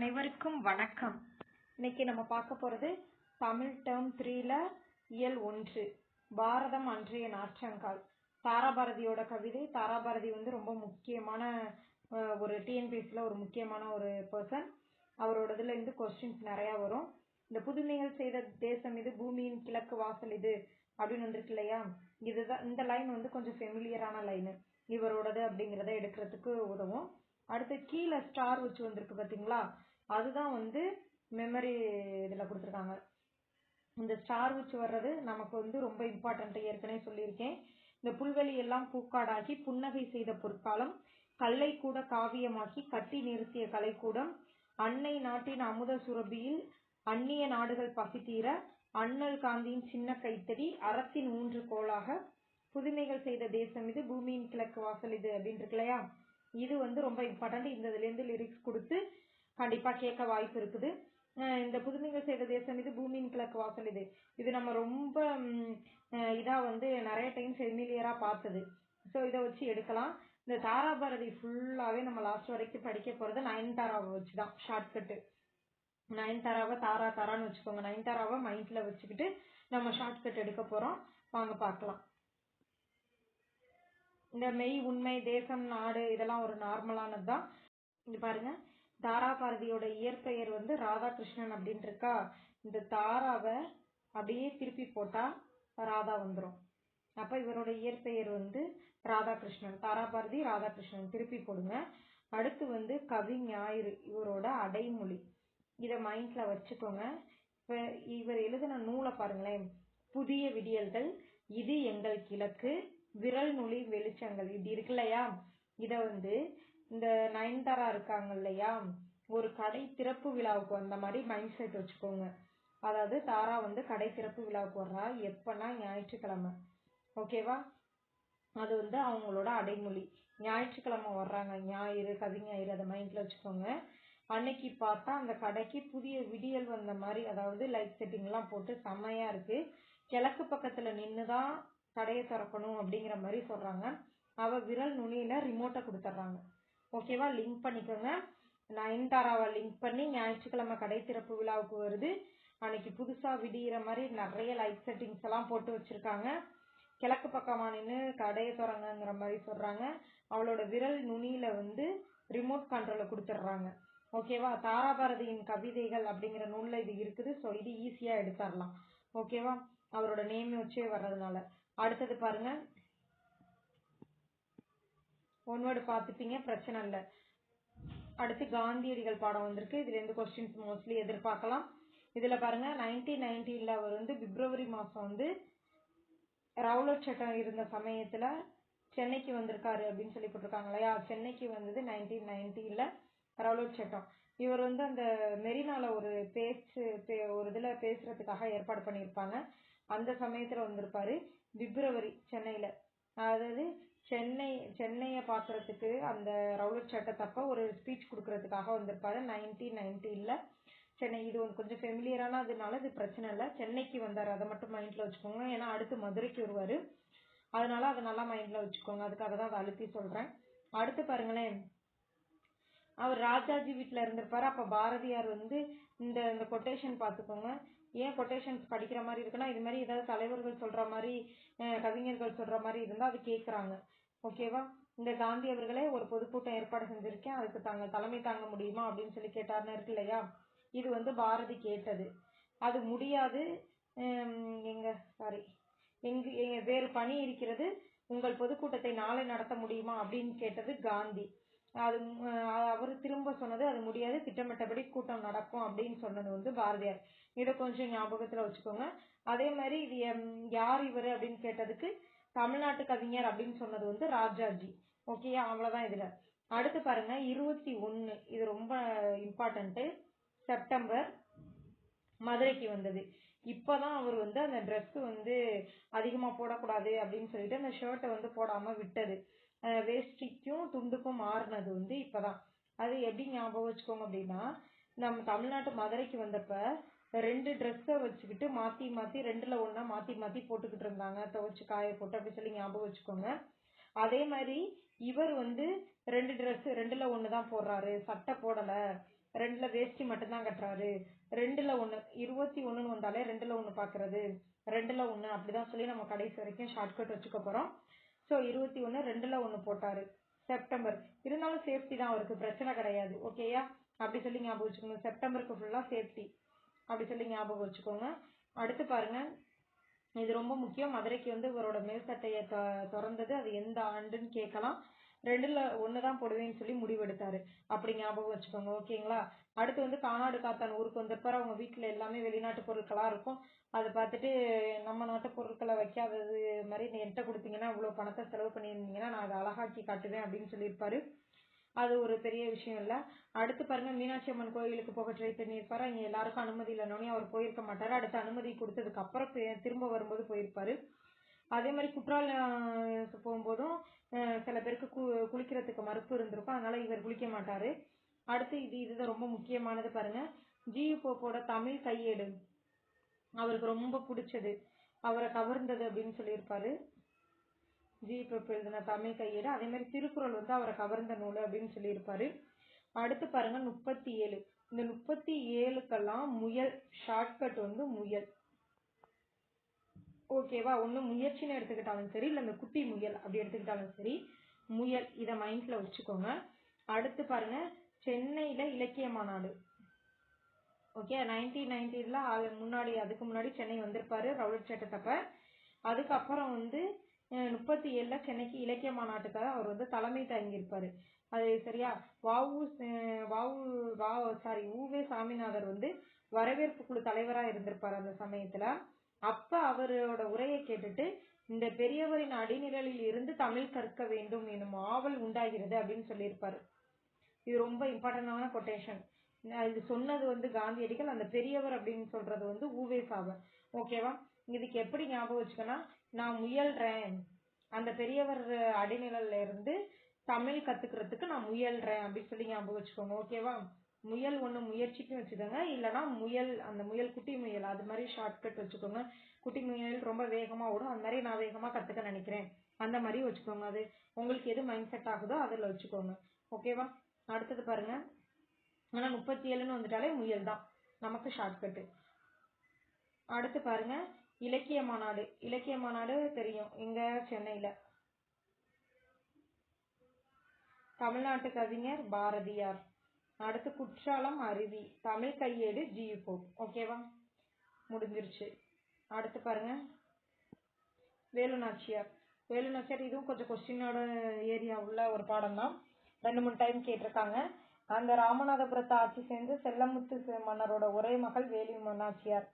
அனைவருக்கும் வணக்கம். இன்னைக்கு நம்ம பார்க்க போறது தமிழ் டேர்ம் த்ரீல இயல் ஒன்று. பாரதம் அன்றைய நாற்றங்கால். தாராபாரதியோட கவிதை. தாராபாரதி வந்து ரொம்ப முக்கியமான ஒரு டிஎன்பிஎஸ்சியில் ஒரு முக்கியமான ஒரு பர்சன் அவரோட இதுல இருந்து கொஸ்டின்ஸ் நிறைய வரும். இந்த புதுமைகள் செய்த தேசம் இது பூமியின் கிழக்கு வாசல் இது அப்படின்னு வந்திருக்கு இல்லையா? இதுதான் இந்த லைன் வந்து கொஞ்சம் ஃபெமிலியரான லைனு இவரோடது அப்படிங்கிறத எடுக்கிறதுக்கு உதவும். அடுத்து கீழே ஸ்டார் வச்சு வந்திருக்கு பார்த்தீங்களா அதுதான் வந்து மெமரி இதில் கொடுத்துருக்காங்க. இந்த ஸ்டார் வச்சு வர்றது நமக்கு வந்து ரொம்ப இம்பார்ட்டன்ட் ஏற்கனவே சொல்லியிருக்கேன். இந்த புல்வெளி எல்லாம் பூக்காடாகி புன்னகை செய்த பொற்காலம் கல்லை கூட காவியமாக்கி கட்டி நிறுத்திய கலைக்கூடம் அன்னை நாட்டின் அமுத சுரபியில் அந்நிய நாடுகள் பசித்தீர அண்ணல் காந்தியின் சின்ன கைத்தடி அறத்தின் ஊன்று கோலாக புதுமைகள் செய்த தேசம் இது பூமியின் கிழக்கு வாசல் இது அப்படின்னு இருக்கு இல்லையா இது வந்து ரொம்ப இம்பார்ட்டன்ட் இந்த இதுலேருந்து லிரிக்ஸ் கொடுத்து கண்டிப்பாக கேட்க வாய்ப்பு இருக்குது. இந்த புதுமைகள் செய்த தேசம் இது பூமியின் கிழக்கு வாசல் இது. இது நம்ம ரொம்ப இதாக வந்து நிறைய டைம் ஃபெமிலியரா பார்த்தது. ஸோ இதை வச்சு எடுக்கலாம். இந்த தாராபாரதி ஃபுல்லாகவே நம்ம லாஸ்ட் வரைக்கும் படிக்க போகிறது நயன்தாராவை வச்சுதான் ஷார்ட்கட்டு நயன்தாராவை தாரா தாரான்னு வச்சுக்கோங்க. நயன்தாராவை மைண்டில் வச்சுக்கிட்டு நம்ம ஷார்ட்கட் எடுக்க போகிறோம் வாங்க பார்க்கலாம். இந்த மெய் உண்மை தேசம் நாடு இதெல்லாம் ஒரு நார்மலானது தான். இது பாருங்கள் தாராபாரதியோட இயற்பெயர் வந்து ராதாகிருஷ்ணன் அப்படின்னு இருக்கா இந்த தாராவை அப்படியே திருப்பி போட்டா ராதா வந்துடும் அப்ப இவரோட இயற்பெயர் வந்து ராதாகிருஷ்ணன். தாராபாரதி ராதாகிருஷ்ணன் திருப்பி போடுங்க. அடுத்து வந்து கவி ஞாயிறு இவரோட அடைமொழி. இத மைண்ட்ல வச்சுக்கோங்க. இப்ப இவர் எழுதின நூலை பாருங்களேன். புதிய விடியல்கள் இது எங்கள் கிழக்கு விரல் நுழி வெளிச்சங்கள். இப்படி இருக்கு இல்லையா? இத வந்து இந்த நயன்தாரா இருக்காங்க இல்லையா? ஒரு கடை திறப்பு விழாவுக்கு வந்த மாதிரி மைண்ட் செட் வச்சுக்கோங்க. அதாவது தாரா வந்து கடை திறப்பு விழாவுக்கு வர்றா. எப்பன்னா ஞாயிற்றுக்கிழமை. ஓகேவா அது வந்து அவங்களோட அடைமொழி. ஞாயிற்றுக்கிழமை வர்றாங்க. ஞாயிறு கவிஞாயிறு அதை மைண்டில் வச்சுக்கோங்க. அன்னைக்கு பார்த்தா அந்த கடைக்கு புதிய விடியல் வந்த மாதிரி அதாவது லைட் செட்டிங்லாம் போட்டு செம்மையா இருக்கு. கிழக்கு பக்கத்தில் நின்று தான் கடையை திறக்கணும் அப்படிங்கிற மாதிரி சொல்றாங்க. அவ விரல் நுனியில ரிமோட்டை கொடுத்துட்றாங்க. ஓகேவா லிங்க் பண்ணிக்கோங்க. நயன்தாராவை லிங்க் பண்ணி ஞாயிற்றுக்கிழமை கடை திறப்பு விழாவுக்கு வருது. அன்னைக்கு புதுசாக விடியிற மாதிரி நிறைய லைட் செட்டிங்ஸ் எல்லாம் போட்டு வச்சுருக்காங்க. கிழக்கு பக்கமாக நின்று கடையை திறங்கங்கிற மாதிரி சொல்கிறாங்க அவளோட விரல் நுனியில் வந்து ரிமோட் கண்ட்ரோலை கொடுத்துட்றாங்க. ஓகேவா தாராபாரதியின் கவிதைகள் அப்படிங்கிற நூலில் இது இருக்குது. ஸோ இது ஈஸியாக எடுத்துடலாம். ஓகேவா அவரோட நேம் வச்சே வர்றதுனால. அடுத்தது பாருங்கள் ஒன் வேர்டு பார்த்துப்பீங்க பிரச்சனை இல்லை. அடுத்து காந்தியடிகள் பாடம் வந்திருக்கு. இதில் எந்த கொஸ்டின்ஸ் மோஸ்ட்லி எதிர்பார்க்கலாம். இதில் பாருங்க நைன்டீன் நைன்டீனில் அவர் வந்து பிப்ரவரி மாதம் வந்து ரவுலட் சட்டம் இருந்த சமயத்தில் சென்னைக்கு வந்திருக்காரு அப்படின்னு சொல்லி போட்டிருக்காங்க இல்லையா? சென்னைக்கு வந்தது நைன்டீன் நைன்டீனில் ரவுலட் சட்டம் இவர் வந்து அந்த மெரினால ஒரு பேச்சு பே- ஒரு இதில் பேசுறதுக்காக ஏற்பாடு பண்ணியிருப்பாங்க. அந்த சமயத்தில் வந்திருப்பாரு பிப்ரவரி சென்னையில். அதாவது சென்னை சென்னையை பார்க்குறதுக்கு அந்த ரவுலட் தப்ப ஒரு ஸ்பீச் கொடுக்கறதுக்காக வந்திருப்பாரு. நைன்டீன் நைன்டீனில் சென்னை இது வந்து கொஞ்சம் ஃபெமிலியரானதுனால இது பிரச்சனை இல்லை. சென்னைக்கு வந்தார். அதை மட்டும் மைண்டில் வச்சுக்கோங்க. ஏன்னா அடுத்து மதுரைக்கு வருவார். அதனால அதை நல்லா மைண்டில் வச்சுக்கோங்க. அதுக்காக தான் அதை அழுத்தி சொல்கிறேன் அடுத்து பாருங்களேன். அவர் ராஜாஜி வீட்டில் இருந்திருப்பாரு. அப்போ பாரதியார் வந்து இந்த இந்த கொட்டேஷன் பார்த்துக்கோங்க. ஏன் கொட்டேஷன்ஸ் படிக்கிற மாதிரி இருக்குன்னா இது மாதிரி ஏதாவது தலைவர்கள் சொல்கிற மாதிரி கவிஞர்கள் சொல்கிற மாதிரி இருந்தால் அது கேட்குறாங்க ஓகேவா இந்த காந்தி அவர்களே ஒரு பொதுக்கூட்டம் ஏற்பாடு செஞ்சிருக்கேன் அதுக்கு தாங்க தலைமை தாங்க முடியுமா அப்படின்னு சொல்லி கேட்டாருன்னு இருக்கு இல்லையா? இது வந்து பாரதி கேட்டது. அது முடியாது. எங்க சாரி எங்க எங்க வேறு பணி இருக்கிறது. உங்கள் பொதுக்கூட்டத்தை நாளை நடத்த முடியுமா அப்படின்னு கேட்டது காந்தி. அது அவர் திரும்ப சொன்னது அது முடியாது. திட்டமிட்டபடி கூட்டம் நடக்கும் அப்படின்னு சொன்னது வந்து பாரதியார். இதை கொஞ்சம் ஞாபகத்துல வச்சுக்கோங்க. அதே மாதிரி இது யார் இவர் அப்படின்னு கேட்டதுக்கு தமிழ்நாட்டு கவிஞர் அப்படின்னு சொன்னது வந்து ராஜாஜி. ஓகேயா அவ்வளவுதான் இதுல. அடுத்து பாருங்க இருபத்தி ஒன்னு இது ரொம்ப இம்பார்ட்டன்ட்டு செப்டம்பர் மதுரைக்கு வந்தது. இப்போதான் அவர் வந்து அந்த ட்ரெஸ்ஸு வந்து அதிகமாக போடக்கூடாது அப்படின்னு சொல்லிட்டு அந்த ஷர்ட்டை வந்து போடாமல் விட்டது. வேஷ்டிக்கும் துண்டுக்கும் மாறினது வந்து இப்போதான். அது எப்படி ஞாபகம் வச்சுக்கோங்க அப்படின்னா நம்ம தமிழ்நாட்டு மதுரைக்கு வந்தப்ப ரெண்டு ட்ரெஸ்ஸை வச்சுக்கிட்டு மாற்றி மாற்றி ரெண்டில் ஒன்றா மாற்றி மாற்றி போட்டுக்கிட்டு இருந்தாங்க. துவைச்சி காய போட்டு அப்படி சொல்லி ஞாபகம் வச்சுக்கோங்க. அதே மாதிரி இவர் வந்து ரெண்டு ட்ரெஸ்ஸு ரெண்டில் ஒன்று தான் போடுறாரு. சட்டை போடலை. ரெண்டில் வேஷ்டி மட்டும்தான் கட்டுறாரு. ரெண்டில் ஒன்று இருபத்தி ஒன்றுன்னு வந்தாலே ரெண்டில் ஒன்று பார்க்கறது ரெண்டில் ஒன்று அப்படிதான் சொல்லி நம்ம கடைசி வரைக்கும் ஷார்ட்கட் வச்சுக்க போகிறோம் ஸோ இருபத்தி ஒன்று ரெண்டில் ஒன்று போட்டார். செப்டம்பர் இருந்தாலும் சேஃப்டி தான் அவருக்கு. பிரச்சனை கிடையாது. ஓகேயா அப்படி சொல்லி ஞாபகம் வச்சுக்கோங்க. செப்டம்பருக்கு ஃபுல்லாக சேஃப்டி ஞாபகம் வச்சுக்கோங்க. அடுத்து பாருங்க. இது ரொம்ப முக்கியம். மதுரைக்கு வந்து இவரோட மேல் சட்டையை த- திறந்தது. அது எந்த ஆண்டுன்னு கேட்கலாம். ரெண்டுல ஒண்ணுதான் போடுவேன்னு சொல்லி முடிவெடுத்தாரு. அப்படி ஞாபகம் வச்சுக்கோங்க. ஓகேங்களா? அடுத்து வந்து கானாடு காத்தான் ஊருக்கு வந்திருப்பாரு. அவங்க வீட்டுல எல்லாமே வெளிநாட்டு பொருட்களா இருக்கும். அதை பார்த்துட்டு நம்ம நாட்டு பொருட்களை வைக்காதது மாதிரி நீ என்கிட்ட கொடுத்தீங்கன்னா இவ்வளவு பணத்தை செலவு பண்ணியிருந்தீங்கன்னா நான் அதை அழகாக்கி காட்டுவேன் அப்படின்னு சொல்லியிருப்பாரு. அது ஒரு பெரிய விஷயம் இல்லை. அடுத்து பாருங்கள் மீனாட்சி அம்மன் கோயிலுக்கு போக ட்ரை பண்ணியிருப்பார். அங்க எல்லாருக்கும் அனுமதி இல்லைனோடனே அவர் போயிருக்க மாட்டார். அடுத்து அனுமதி கொடுத்ததுக்கு அப்புறம் திரும்ப வரும்போது போயிருப்பாரு. அதே மாதிரி குற்றாலம் போகும்போதும் சில பேருக்கு கு குளிக்கிறதுக்கு மறுப்பு இருந்திருக்கும். அதனால இவர் குளிக்க மாட்டார். அடுத்து இது இதுதான் ரொம்ப முக்கியமானது பாருங்க. ஜியு போப்போட தமிழ் கையேடு. அவருக்கு ரொம்ப பிடிச்சது. அவரை கவர்ந்தது அப்படின்னு சொல்லியிருப்பாரு. ஜி இப்போ எழுதின தமிழ் கையேடு. அதே மாதிரி திருக்குறள் வந்து அவரை கவர்ந்த நூல் அப்படின்னு சொல்லியிருப்பாரு. அடுத்து பாருங்க முப்பத்தி ஏழு இந்த முப்பத்தி ஏழுக்கெல்லாம் முயல் ஷார்ட்கட் வந்து முயல். ஓகேவா ஒன்று முயற்சின்னு எடுத்துக்கிட்டாலும் சரி இல்லை இந்த குட்டி முயல் அப்படி எடுத்துக்கிட்டாலும் சரி முயல் இதை மைண்ட்ல வச்சுக்கோங்க. அடுத்து பாருங்க சென்னையில இலக்கிய மாநாடு. ஓகே நைன்டீன் நைன்டீன்ல முன்னாடி அதுக்கு முன்னாடி சென்னை வந்திருப்பாரு ரவுலட் சட்டத்தப்ப அதுக்கப்புறம் வந்து முப்பத்தி ஏழில் சென்னைக்கு இலக்கிய மாநாட்டுக்காக அவர் வந்து தலைமை தங்கியிருப்பார். அது சரியா? வாவு வாவு வா சாரி ஊவே சாமிநாதர் வந்து வரவேற்பு குழு தலைவராக இருந்திருப்பார் அந்த சமயத்தில். அப்போ அவரோட உரையை கேட்டுட்டு இந்த பெரியவரின் அடிநிழலில் இருந்து தமிழ் கற்க வேண்டும் எனும் ஆவல் உண்டாகிறது அப்படின்னு சொல்லியிருப்பாரு. இது ரொம்ப இம்பார்ட்டன்டான கொட்டேஷன் இது சொன்னது வந்து காந்தியடிகள் அந்த பெரியவர் அப்படின்னு சொல்றது வந்து ஊவேசாவை ஓகேவா இதுக்கு எப்படி ஞாபகம் வச்சுக்கன்னா நான் முயல்றேன். அந்த பெரியவர் அடிநிழல்ல இருந்து தமிழ் கத்துக்கிறதுக்கு நான் முயல்றேன் அப்படின்னு சொல்லி ஞாபகம் வச்சுக்கோங்க ஓகேவா முயல் ஒன்று முயற்சிக்கும் வச்சுக்கோங்க இல்லைனா முயல் அந்த முயல் குட்டி முயல் அது மாதிரி ஷார்ட்கட் வச்சுக்கோங்க. குட்டி முயல் ரொம்ப வேகமாக ஓடும் அந்த மாதிரி நான் வேகமாக கற்றுக்க நினைக்கிறேன். அந்த மாதிரி வச்சுக்கோங்க அது. உங்களுக்கு எது மைண்ட் செட் ஆகுதோ அதில் வச்சுக்கோங்க ஓகேவா அடுத்தது பாருங்க. ஆனால் முப்பத்தி ஏழுன்னு வந்துட்டாலே முயல் தான் நமக்கு ஷார்ட்கட்டு அடுத்து பாருங்க. இலக்கிய மாநாடு இலக்கிய மாநாடு தெரியும். எங்க சென்னையில. தமிழ்நாட்டு கவிஞர் பாரதியார். அடுத்து குற்றாலம் அருவி. தமிழ் கையேடு ஜி ஓகேவா முடிஞ்சிருச்சு. அடுத்து பாருங்க. வேலுநாச்சியார். வேலுநாச்சியார் இதுவும் கொஞ்சம் கொஸ்டினோட ஏரியா உள்ள ஒரு பாடம் தான். ரெண்டு மூணு டைம் கேட்டிருக்காங்க. அந்த ராமநாதபுரத்தை ஆட்சி சேர்ந்து செல்லமுத்து மன்னரோட ஒரே மகள் வேலு நாச்சியார்.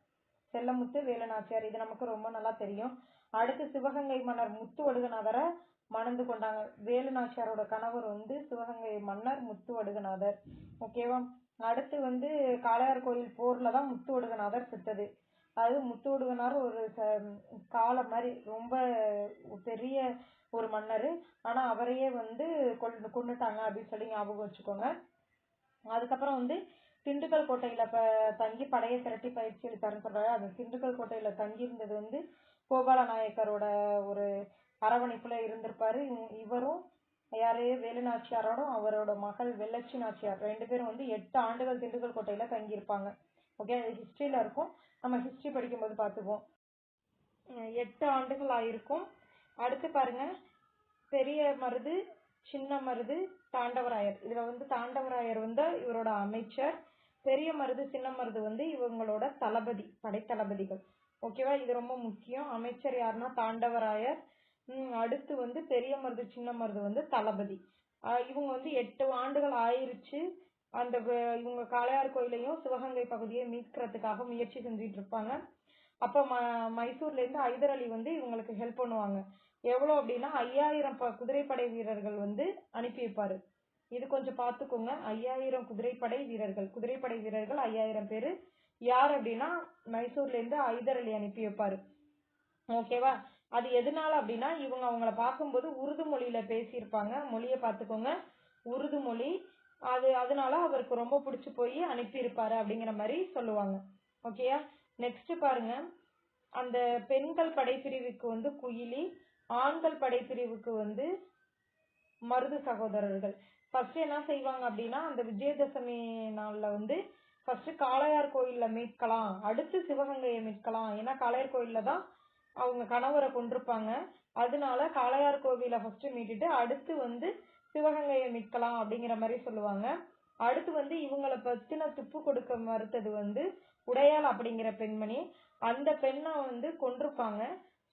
செல்லமுத்து வேலுநாச்சியார். இது நமக்கு ரொம்ப நல்லா தெரியும். அடுத்து சிவகங்கை மன்னர் முத்து வடுகநாதரை மணந்து கொண்டாங்க. வேலு நாச்சியாரோட கணவர் வந்து சிவகங்கை மன்னர் முத்து வடுகநாதர் ஓகேவா அடுத்து வந்து காளையார் கோயில் போர்ல தான் முத்து வடுகநாதர் செத்தது. அது முத்து வடுகனார் ஒரு ச- காலம் மாதிரி ரொம்ப பெரிய ஒரு மன்னர். ஆனா அவரையே வந்து கொண்டு கொண்டுட்டாங்க அப்படின்னு சொல்லி ஞாபகம் வச்சுக்கோங்க. அதுக்கப்புறம் வந்து திண்டுக்கல் கோட்டையில் இப்போ தங்கி படையை திரட்டி பயிற்சி அளித்தார்னு சொல்கிறாரு அந்த திண்டுக்கல் கோட்டையில் தங்கியிருந்தது வந்து கோபால நாயக்கரோட ஒரு அரவணைப்பில் இருந்திருப்பாரு. இவ- இவரும் யாரு? வேலுநாச்சியாரோடும் அவரோட மகள் வெள்ளச்சி நாச்சியார் ரெண்டு பேரும் வந்து எட்டு ஆண்டுகள் திண்டுக்கல் கோட்டையில் தங்கியிருப்பாங்க. ஓகே அது ஹிஸ்ட்ரியில் இருக்கும். நம்ம ஹிஸ்ட்ரி படிக்கும்போது பார்த்துக்குவோம் எட்டு ஆண்டுகள் ஆயிருக்கும். அடுத்து பாருங்க. பெரிய மருது சின்ன மருது தாண்டவராயர். இதில் வந்து தாண்டவராயர் வந்து இவரோட அமைச்சர். பெரிய மருது சின்ன மருது வந்து இவங்களோட தளபதி படைத்தளபதிகள். ஓகேவா இது ரொம்ப முக்கியம். அமைச்சர் யாருன்னா தாண்டவராயர். அடுத்து வந்து பெரிய மருது சின்ன மருது வந்து தளபதி. இவங்க வந்து எட்டு ஆண்டுகள் ஆயிருச்சு. அந்த இவங்க காளையார் கோயிலையும் சிவகங்கை பகுதியை மீட்கிறதுக்காக முயற்சி செஞ்சுட்டு இருப்பாங்க. அப்ப ம மைசூர்ல இருந்து ஹைதர் அலி வந்து இவங்களுக்கு ஹெல்ப் பண்ணுவாங்க. எவ்வளவு அப்படின்னா ஐயாயிரம் ப- குதிரைப்படை வீரர்கள் வந்து அனுப்பி வைப்பாரு. இது கொஞ்சம் பார்த்துக்கோங்க. ஐயாயிரம் குதிரைப்படை வீரர்கள். குதிரைப்படை வீரர்கள் ஐயாயிரம் பேர். யார் அப்படின்னா மைசூர்ல இருந்து ஹைதர் அலி அனுப்பி வைப்பாரு. ஓகேவா அது எதனால அப்படின்னா இவங்க அவங்கள பார்க்கும்போது உருது மொழியில பேசியிருப்பாங்க. மொழியை பார்த்துக்கோங்க. உருது மொழி. அது அதனால அவருக்கு ரொம்ப பிடிச்சி போய் அனுப்பியிருப்பாரு அப்படிங்கிற மாதிரி சொல்லுவாங்க. ஓகேயா நெக்ஸ்ட் பாருங்க. அந்த பெண்கள் படைப்பிரிவுக்கு வந்து குயிலி ஆண்கள் படைப்பிரிவுக்கு வந்து மருது சகோதரர்கள். ஃபர்ஸ்ட் என்ன செய்வாங்க அப்படின்னா அந்த விஜயதசமி நாள்ல வந்து ஃபர்ஸ்ட் காளையார் கோயில்ல மீட்கலாம். அடுத்து சிவகங்கையை மீட்கலாம். ஏன்னா காளையார் கோயில்ல தான் அவங்க கணவரை கொண்டிருப்பாங்க அதனால காளையார் கோவிலை ஃபர்ஸ்ட் மீட்டுட்டு அடுத்து வந்து சிவகங்கையை மீட்கலாம் அப்படிங்கிற மாதிரி சொல்லுவாங்க. அடுத்து வந்து இவங்களை பத்தின துப்பு கொடுக்க மறுத்தது வந்து உடையாள் அப்படிங்கிற பெண்மணி. அந்த பெண்ணை வந்து கொண்டிருப்பாங்க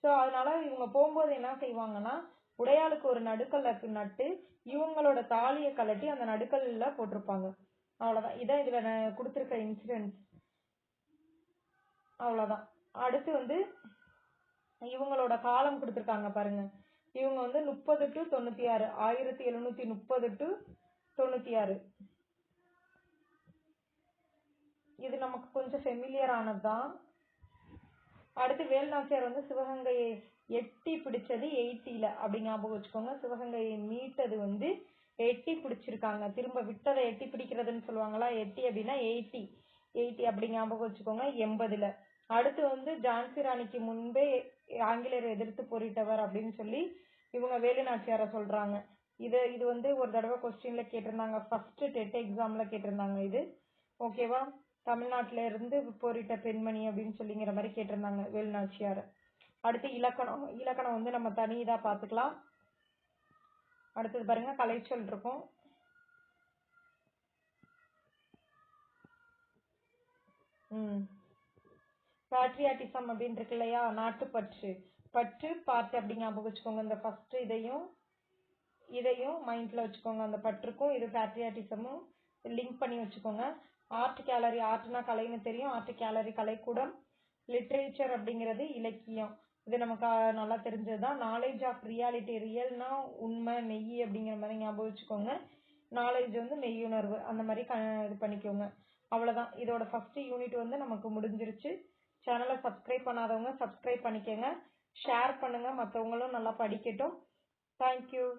ஸோ அதனால இவங்க போகும்போது என்ன செய்வாங்கன்னா உடையாளுக்கு ஒரு நடுக்கல்ல நட்டு இவங்களோட தாலியை கலட்டி அந்த நடுக்கல்ல போட்டிருப்பாங்க. அவ்வளோதான் இதான் இதில் நான் கொடுத்துருக்க இன்சிடென்ட்ஸ் அவ்வளோதான் அடுத்து வந்து இவங்களோட காலம் கொடுத்துருக்காங்க பாருங்க. இவங்க வந்து முப்பது டு தொண்ணூற்றி ஆறு ஆயிரத்தி எழுநூற்றி முப்பது டு தொண்ணூற்றி ஆறு இது நமக்கு கொஞ்சம் ஃபெமிலியர் ஆனதுதான். அடுத்து வேலுநாச்சியார் வந்து சிவகங்கையை எட்டி பிடிச்சது எயிட்டியில் அப்படி ஞாபகம் வச்சுக்கோங்க. சிவகங்கையை மீட்டது வந்து எட்டி பிடிச்சிருக்காங்க. திரும்ப விட்டதை எட்டி பிடிக்கிறதுன்னு சொல்லுவாங்களா? எட்டி அப்படின்னா எயிட்டி எயிட்டி அப்படி ஞாபகம் வச்சுக்கோங்க. எண்பதுல. அடுத்து வந்து ஜான்சி ராணிக்கு முன்பே ஆங்கிலேயரை எதிர்த்து போரிட்டவர் அப்படின்னு சொல்லி இவங்க வேலுநாச்சியாரை சொல்றாங்க. இது இது வந்து ஒரு தடவை கொஸ்டின்ல கேட்டிருந்தாங்க. ஃபர்ஸ்ட் டெட் எக்ஸாம்ல கேட்டிருந்தாங்க இது. ஓகேவா தமிழ்நாட்டில இருந்து போரிட்ட பெண்மணி அப்படின்னு சொல்லிங்கிற மாதிரி கேட்டிருந்தாங்க வேலுநாச்சியார. அடுத்து இலக்கணம். இலக்கணம் வந்து நம்ம தனி இதாக பார்த்துக்கலாம். அடுத்தது பாருங்க கலைச்சொல் இருக்கும். ம். பேட்ரியாட்டிசம் அப்படின்னு இருக்கு இல்லையா? நாட்டுப்பற்று பற்று. பார்த்து அப்படி ஞாபகம் வச்சுக்கோங்க. இந்த ஃபஸ்ட்டு இதையும் இதையும் மைண்டில் வச்சுக்கோங்க. அந்த பற்றுக்கும் இது பேட்ரியாட்டிசமும் லிங்க் பண்ணி வச்சுக்கோங்க. ஆர்ட் கேலரி ஆர்ட்னா கலைன்னு தெரியும். ஆர்ட் கேலரி கலைக்கூடம் லிட்ரேச்சர் அப்படிங்கிறது இலக்கியம். இது நமக்கு நல்லா நல்லா தெரிஞ்சதுதான் நாலேஜ் ஆஃப் ரியாலிட்டி ரியல்னா உண்மை மெய் அப்படிங்கிற மாதிரி ஞாபகம் வச்சுக்கோங்க. நாலேஜ் வந்து மெய்யுணர்வு. அந்த மாதிரி க- இது பண்ணிக்கோங்க. அவ்வளோதான் இதோட ஃபர்ஸ்ட் யூனிட் வந்து நமக்கு முடிஞ்சிருச்சு. சேனலை சப்ஸ்கிரைப் பண்ணாதவங்க சப்ஸ்கிரைப் பண்ணிக்கோங்க. ஷேர் பண்ணுங்க. மற்றவங்களும் நல்லா படிக்கட்டும். தேங்க்யூ